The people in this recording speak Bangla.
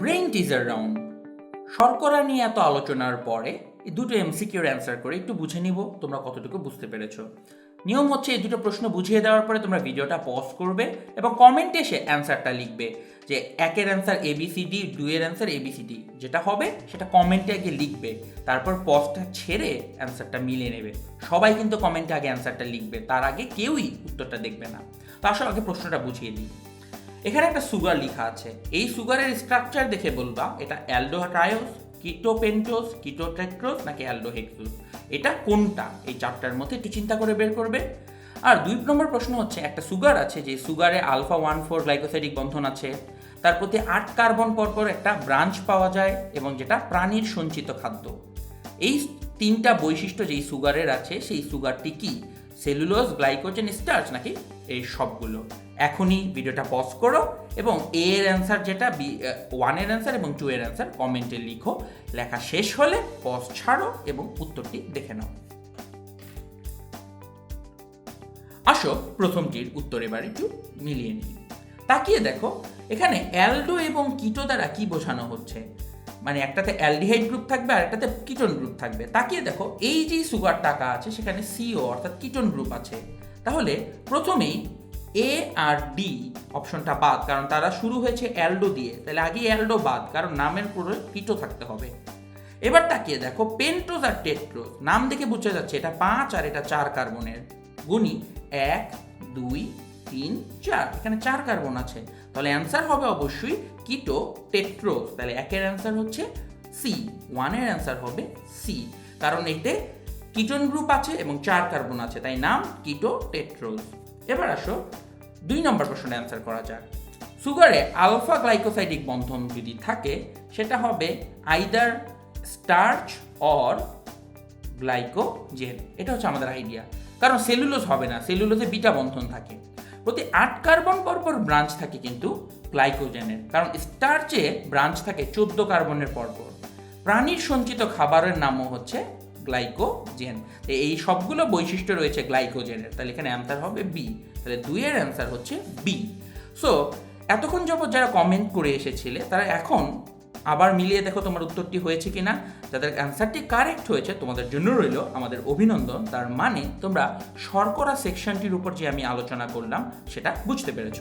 ব্রেন টিজার রাউন্ড শর্করা নিয়ে এত আলোচনার পরে এই দুটো এমসিকিউর অ্যান্সার করে একটু বুঝে নিব, তোমরা কতটুকু বুঝতে পেরেছ। নিয়ম হচ্ছে এই দুটো প্রশ্ন বুঝিয়ে দেওয়ার পরে তোমরা ভিডিওটা পজ করবে এবং কমেন্টে এসে অ্যান্সারটা লিখবে যে একের answer A B C D দুইয়ের answer A B C D যেটা হবে সেটা কমেন্টে আগে লিখবে। তারপর পজটা ছেড়ে অ্যান্সারটা মিলিয়ে নেবে। সবাই কিন্তু কমেন্টে আগে অ্যান্সারটা লিখবে, তার আগে কেউই উত্তরটা দেখবে না। তো আসলে আগে প্রশ্নটা বুঝিয়ে দিই। এখানে একটা সুগার লেখা আছে। এই সুগারের স্ট্রাকচার দেখে বলবা, এটা অ্যালডোট্রায়োস কিটোপেন্টোস কিটোটেট্রোস নাকি অ্যালডোহেক্সোস এটা কোনটা? এই চারটার মধ্যে একটু চিন্তা করে বের করবে। আর দুই নম্বর প্রশ্ন হচ্ছে, একটা সুগার আছে যে সুগারে আলফা ওয়ান ফোর গ্লাইকোসাইডিক বন্ধন আছে, তার প্রতি আট কার্বন পরপর একটা ব্রাঞ্চ পাওয়া যায় এবং যেটা প্রাণীর সঞ্চিত খাদ্য। এই তিনটা বৈশিষ্ট্য যেই সুগারের আছে, সেই সুগারটি কি? সেলুলোজ গ্লাইকোজেন স্টার্চ নাকি? এই সবগুলো। এখনই ভিডিওটা পজ করো এবং এ এর অ্যান্সার যেটা বি ওয়ানের অ্যান্সার এবং টু এর অ্যান্সার কমেন্টে লিখো। লেখা শেষ হলে পজ ছাড়ো এবং উত্তরটি দেখে নাও। আসো প্রথমটির উত্তর এবার একটু মিলিয়ে নিই। তাকিয়ে দেখো, এখানে অ্যালডো এবং কিটো দ্বারা কি বোঝানো হচ্ছে? মানে একটাতে অ্যালডিহাইড গ্রুপ থাকবে আর একটাতে কিটোন গ্রুপ থাকবে। তাকিয়ে দেখো, এই যে সুগার টাকা আছে, সেখানে সিও অর্থাৎ কিটোন গ্রুপ আছে। তাহলে প্রথমেই এ আর ডি অপশনটা বাদ, কারণ তারা শুরু হয়েছে অ্যালডো দিয়ে। তাহলে আগে অ্যালডো বাদ, কারণ নামের পুরো কিটো থাকতে হবে। এবার তাকিয়ে দেখো পেন্টোজ আর টেট্রোজ নাম দেখে বোঝা যাচ্ছে এটা পাঁচ আর এটা চার কার্বনের। গুণি এক, দুই, তিন, চার, এখানে চার কার্বন আছে। তাহলে অ্যান্সার হবে অবশ্যই কিটো টেট্রোজ তাহলে একের অ্যান্সার হচ্ছে সি ওয়ানের অ্যান্সার হবে সি কারণ এতে কিটোন গ্রুপ আছে এবং চার কার্বন আছে, তাই নাম কিটো টেট্রোজ এবার আসো দুই নম্বর প্রশ্নের অ্যান্সার করা যাক। সুগারে আলফা গ্লাইকোসাইডিক বন্ধন যদি থাকে, সেটা হবে আইদার স্টার্চ অর গ্লাইকোজেন এটা হচ্ছে আমাদের আইডিয়া কারণ সেলুলোজ হবে না সেলুলোজে বিটা বন্ধন থাকে। প্রতি আট কার্বন পরপর ব্রাঞ্চ থাকে কিন্তু গ্লাইকোজেনের কারণ স্টার্চে ব্রাঞ্চ থাকে চোদ্দ কার্বনের পরপর প্রাণীর সঞ্চিত খাবারের নামও হচ্ছে গ্লাইকোজেন। এই সবগুলো বৈশিষ্ট্য রয়েছে গ্লাইকোজেনের। তাহলে এখানে অ্যান্সার হবে বি তাহলে দুইয়ের অ্যান্সার হচ্ছে বি সো এতক্ষণ যাবত যারা কমেন্ট করে এসেছিলে, তারা এখন আবার মিলিয়ে দেখো তোমার উত্তরটি হয়েছে কিনা। যাদের অ্যান্সারটি কারেক্ট হয়েছে, তোমাদের জন্য রইল আমাদের অভিনন্দন। তার মানে তোমরা শর্করা সেকশনটির উপর যে আমি আলোচনা করলাম, সেটা বুঝতে পেরেছ।